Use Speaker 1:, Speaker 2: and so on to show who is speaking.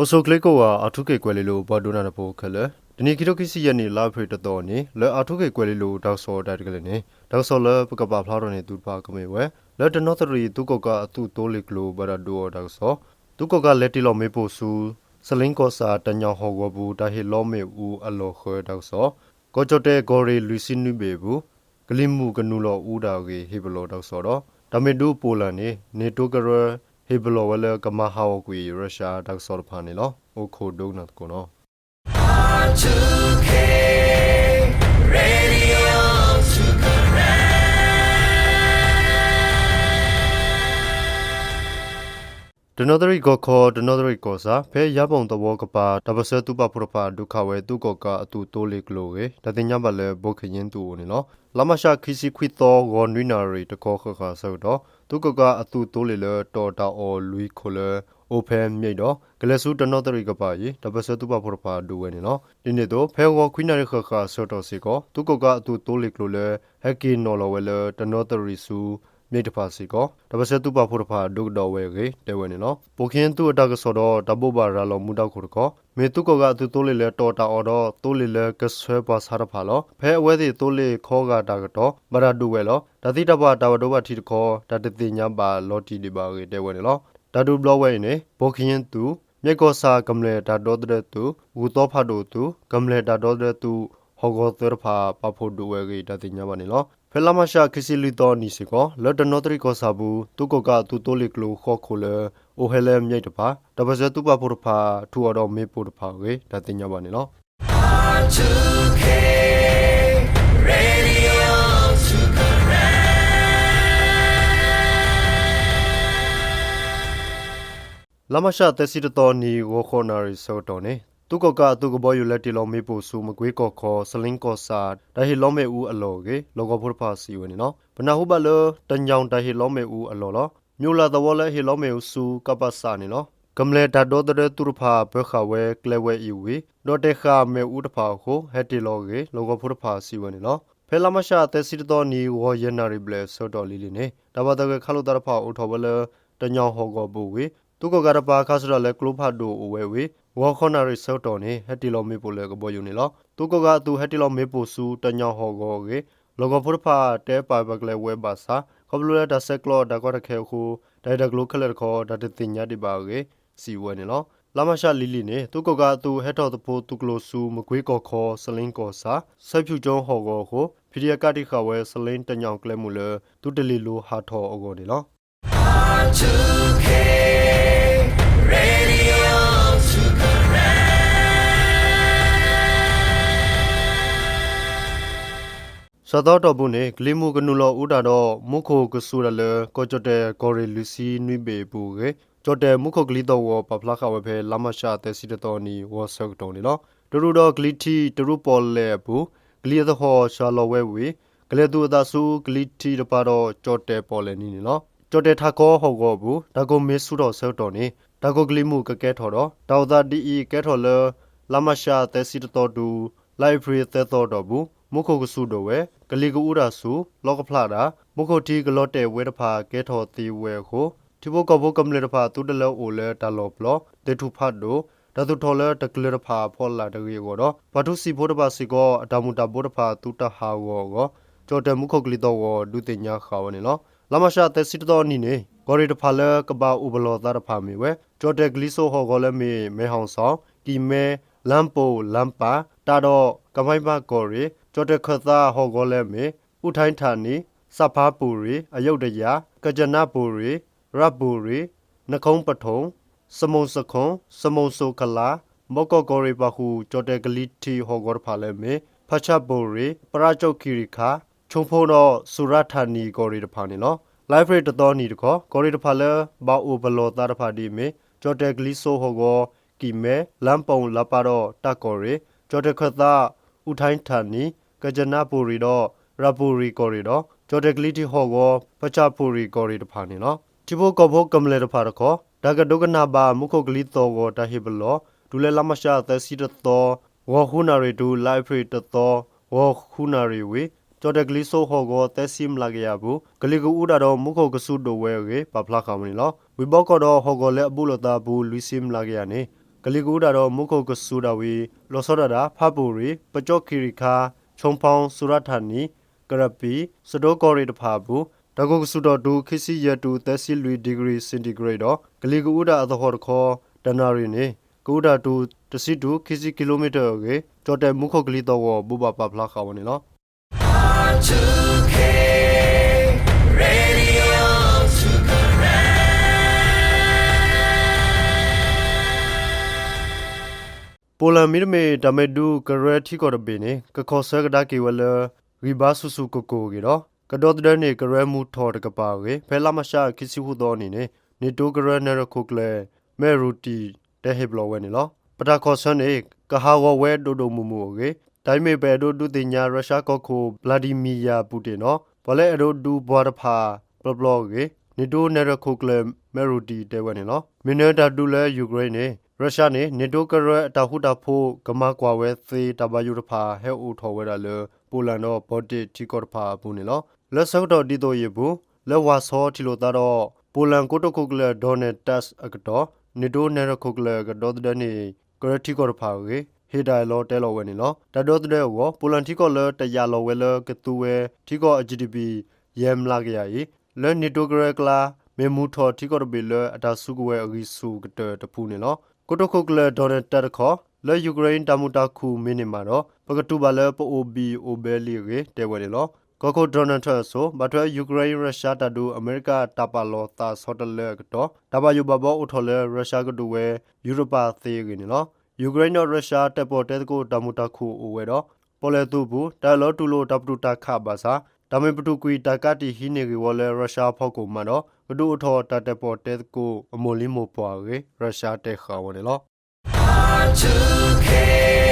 Speaker 1: ိုဆိုကလစ်ကိုကအထုကေကွယ်လေးလိုဘွာဒိုနာနပိုခက်လေဒီနီကီတိုကီစီယနီလာဖရီတတော်နီလဲအထုကေကွယ်လေးလိုဒေါက်ဆော်ဒတ်ကလေးနီဒေါက်ဆော်လပကပဖလာတော်နီသူပါကမေဝဲလဲတနော့တရီသူကောကအသူတိုးလစ်ကလိုဘရဒိုဒေါက်ဆော်သူကောကလက်တီလောမေပိုဆူစလင်းကောစာတညောဟောဝဘူတာဟီလောမေဦးအလောခွဲဒေါက်ဆော် ကိုချတဲ့ဂော်ရီလူစီနုဘေဘူးဂလိမှုကနုလောဦးတာကေဟေဘလောတောက်စောတော့ဒါမေဒူပိုလန်နေနေတိုကရဟေဘလောဝလဲကမဟာဝကွေရုရှားတောက်စောဖာနေလောအိုခိုဒုနတ်ကိုနော်
Speaker 2: R2K
Speaker 1: ဒနောဒရီကိုခေါ်ဒနောဒရီကိုစာဖဲရပုံတဘောကပါတပစတူပပရပါဒုခဝဲသူကောကအတူတိုးလေကလိုကေတတင်ညပါလဲဘုခရင်တူနေနော်လမရှာခီစီခွီတော်ဂွန်နွိနာရီတကောခခဆောက်တော့သူကောကအတူတိုးလေလတော်တာအော်လူီခိုလအိုဖဲမြိတ်တော့ဂလက်ဆူဒနောဒရီကပါရီတပစတူပပရပါဒူဝဲနေနော်ဒီနေ့တော့ဖဲကောခွိနာရီခခဆောတော့စီကောသူကောကအတူတိုးလေကလိုလဲဟက်ကီနော်လဝဲလဒနောဒရီဆူ မြေတဖာစီကောတပစတူပါဖို့တဖာဒုတ်တော်ဝဲကေတဲဝဲနေနော်ပိုခင်းသူအတကဆောတော့တပုတ်ပါရာလောမူတော့ခုကောမေတုကောကအသူတိုးလေလဲတော်တာအော်တော့တိုးလေလဲကဆွဲပါစားတဖာလောဖဲအဝဲစီတိုးလေခေါကတာကတော့မရဒူဝဲလောတတိတပတာဝတော့ပါထီတခေါတတတိညာပါလော်တီဒီပါကေတဲဝဲနေလောတဒူဘလဝဲနေပိုခင်းသူမြေကောစာကမ္လေတာဒေါတဲ့သူဝူတော့ဖတ်တို့သူကမ္လေတာဒေါတဲ့သူဟောဂောသရဖာပဖို့ဒူဝဲကေတတိညာပါနေလော ဖဲလာမရှာခစီလီတော်နီစီကောလော်တနောတရီကောစာဘူးသူကောကသူတိုလီကလိုခော့ခိုလေအိုဟဲလဲမြိတ်တပါတပစတူပဖို့တဖာထူတော်မေဖို့တဖာကေတတိညာပါနေလော
Speaker 2: R2K Radio Sukaran
Speaker 1: လမရှာတက်စီတတော်နီဝခေါနာရီဆိုတော်နေ သူကကသူကဘောယူလက်တီလောမေပိုဆူမကွေးကောခေါ်စလင်းကောစာဒါဟီလောမေဦးအလောကေလောကဖို့ဖာစီဝနေနော်ဘနာဟုဘလတညောင်ဒါဟီလောမေဦးအလောလောမြို့လာတော်လဲဟီလောမေဦးဆူကပစာနေနော်ကမ္လေတာဒေါ်တဲ့တူရဖာဘခဝဲကလေဝဲဤဝီဒေါ်တေခာမေဦးတဖာကိုဟက်တီလောကေလောကဖို့ဖာစီဝနေနော်ဖဲလာမရှာတက်စီတတော်နီဝယနာရီဘလက်ဆိုတော်လီလီနေတဘာတကခလုတရဖာဦးထောဘလတညောင်ဟောကောဘူဝီ သူကကရပါခါစရလဲကလုဖတ်ဒိုဝဲဝေဝါခနာရီဆော့တော်နေဟက်တီလောမေပိုလဲကဘောယူနေလောသူကကသူဟက်တီလောမေပိုဆူတညောဟောကောကေလောကဖုရဖာတဲပါဘကလဲဝဲပါစာကဘလူလဲဒါဆက်လောဒါကောတခဲခုဒိုင်ဒကလုခလက်ခေါ်ဒါတတင်ညာဒီပါကေစီဝဲနေလောလာမရှာလီလီနေသူကကသူဟက်တော်တဖိုးသူကလိုဆူမကွေးကောခေါ်စလင်းကောစာဆက်ဖြူကျုံးဟောကောကိုဖီဒီယကတိခဝဲစလင်းတညောင်ကလဲမှုလဲသူတလီလိုဟာထောအကောနေလော
Speaker 2: R2K Sukaran
Speaker 1: စတော့တော့ဘူးနေဂလီမူကနူလောဦးတာတော့မုခိုကဆူရလေကောကြတဲ့ကောရီလူစီနွိဘေပူကေကြတဲ့မုခိုဂလီတော့ဝပပလာခဝဖဲလာမရှာတဲ့စီတော်နီဝဆောက်တုံနေလောဒရူတော့ဂလီတီဒရူပေါ်လေဘူးဂလီသဟောရှာလောဝဲဝေဂလေတူဒါဆူဂလီတီတပါတော့ကြတဲ့ပေါ်လေနီနေလောကြတဲ့ထကောဟောကောဘူးဒါကိုမေဆူတော့ဆောက်တော်နေဒါကိုဂလီမူကကဲထော်တော့တောက်သာဒီအီကဲထော်လေလာမရှာတဲ့စီတော်တူလိုက်ဖရီတဲ့တော်တော့ဘူး မုခိုကဆူတော့ဝဲကလီကူရာဆူလောကဖလာတာမုခိုတီကလော့တဲ့ဝဲတဖာကဲထော်တီဝဲကိုဒီဘကဘကမလေတဖာတူတလောအိုလဲတလောပလောတေထုဖတ်ဒိုတသူထော်လဲတကလတဖာဖောလာတရီကိုတော့ဘာထုစီဖို့တဖာစီကောအတမူတဘိုတဖာတူတဟာဝောကိုကြော်တမုခိုကလီတော့ဝဒုတင်ညာခါဝနေလောလမရှာတဲ့စစ်တော်နီနေဂေါ်ရီတဖာလဲကဘာဥဘလောတာတဖာမီဝဲကြော်တဲ့ဂလီဆိုဟောကောလဲမေမဲဟောင်ဆောင်ကီမဲလမ်ပိုလမ်ပါတာတော့ကမိုင်းဘဂေါ်ရီ ကြောတခသာဟောကောလဲမေဥထိုင်းဌာနီစဖာပူရီအယုတ်တရာကကြနပူရီရပူရီနခုံးပထုံစမုံစခွန်စမုံဆိုကလာမောကောကောရီပဟုကြောတဂလီတီဟောကောဖာလဲမေဖချပူရီပရာချုပ်ခီရီခါချုံဖုံတော့စူရဌာနီကောရီတဖာနေလော live rate တတော်နီတခေါကောရီတဖာလဲဘာအိုဘလောတာတဖာဒီမေကြောတဂလီဆိုဟောကောကီမဲလမ်ပုံလပါတော့တကောရီကြောတခသာဥထိုင်းဌာနီ ကကြနာပူရီတော့ရပူရီကော်ရီတော့ဂျော်ဒကလီတီဟောကိုပချပူရီကော်ရီတဖာနေနော်ဒီဘကဘကမလေတဖာတခေါ်ဒါကဒုကနာဘာမုခုကလီတော့ကိုတဟိဘလောဒူလေလမရှာသစီတတော်ဝခုနာရီဒူလိုက်ဖရီတတော်ဝဝခုနာရီဝေကြော်တကလီဆိုဟောကိုတက်စီမလာကရဘူးဂလီကူဥဒါတော့မုခုကဆုတိုဝဲရေပပလာခမနီလောဝီဘောကတော့ဟောကိုလေအဘူးလတာဘူးလူစီမလာကရနေဂလီကူဥဒါတော့မုခုကဆုဒါဝီလောစောဒတာဖပူရီပကြော့ခီရီခါ ချုံဖောင်းဆူရထာနီကရပီစတိုကောရီတဖာဘူးတကုကဆုတော်တူခီစီရတူတက်စီလူဒီဂရီစင်တီဂရိတ်တော့ဂလီကူဥဒါအသဟောတခေါ်တနာရီနေကူဒါတူတစီတူခီစီကီလိုမီတာရေကြော်တဲ့မုခုကလီတော့ဘူဘပပလာခဝနီလော
Speaker 2: R2K
Speaker 1: ပိုလန်မီရမေဒမေဒူကရတီကော်ဘေနေကခေါ်ဆကဒါကေဝလရီဘာဆူဆူကိုကိုကေတော့ကဒေါ်တဲ့နေကရမှုထော်တကပါကေဖဲလာမရှာခီစီဟုသောနေနေနေတိုကရနရခုကလေမဲရူတီတဲ့ဟေဘလဝဲနေလောပတာခေါ်ဆန်နေကဟာဝဝဲဒိုဒိုမူမူကေတိုင်မေပဲဒိုဒူတင်ညာရုရှားကော့ခိုဗလာဒီမီယာပူတင်နော်ဘလဲအဒိုဒူဘွာဒဖာဘလဘလော့ကေနေတိုနရခုကလေမဲရူတီတဲ့ဝဲနေလောမီနတာဒူလဲယူကရိန်းနေ ရုရှားနေနေတိုကရအတဟုတဖို့ကမကွာဝဲသေးတဘယူတဖာဟဲအိုထော်ဝဲတာလေပိုလန်တော့ဘော့တစ်တီကော့တဖာဘူးနေလောလက်ဆောက်တော့ဒီတော့ရဘူးလက်ဝါဆောတီလိုတာတော့ပိုလန်ကိုတိုကိုကလဒေါ်နယ်တက်စ်အကတော့နေတိုနေရခုကလကတော့တဲ့နေကရတီကော့တဖာကေဟေဒိုင်လောတဲလောဝဲနေလောတတော်တဲ့ဝပိုလန်တီကောလတရလောဝဲလကတူဝဲတီကော GDP ယမ်လာကရဤလဲနီတိုဂရကလာမေမူထော်တီကောဘီလအတာစုကဝဲအဂီစုကတတပူနေလော ကိုတိုခိုကလဒေါ်နယ်တက်ခေါ်လဲယူကရိန်းတမူတာခုမင်းနေမှာတော့ပကတူပါလဲပိုအိုဘီအိုဘဲလီရေတဲဝဲနေလောကိုကိုဒေါ်နယ်ထက်ဆိုဘတ်ရယူကရိန်းရုရှားတတူအမေရိကတပါလောတာဆော့တလဲကတော့တပါယူဘဘောအထော်လဲရုရှားကတူဝဲယူရိုပါသေးရနေလောယူကရိန်းတော့ရုရှားတက်ပေါ်တဲကိုတမူတာခုအိုဝဲတော့ပေါ်လဲသူဘူးတာလောတူလိုတပတူတာခပါစာ ဒါမေပတူကွီတာကတီဟီနေကဝလဲရုရှားဖောက်ကိုမှတော့ကဒူအထော်တတက်ပေါ်တဲကိုအမိုလီမိုပွားရေရုရှားတက်ခါဝနေလော
Speaker 2: R2K Radio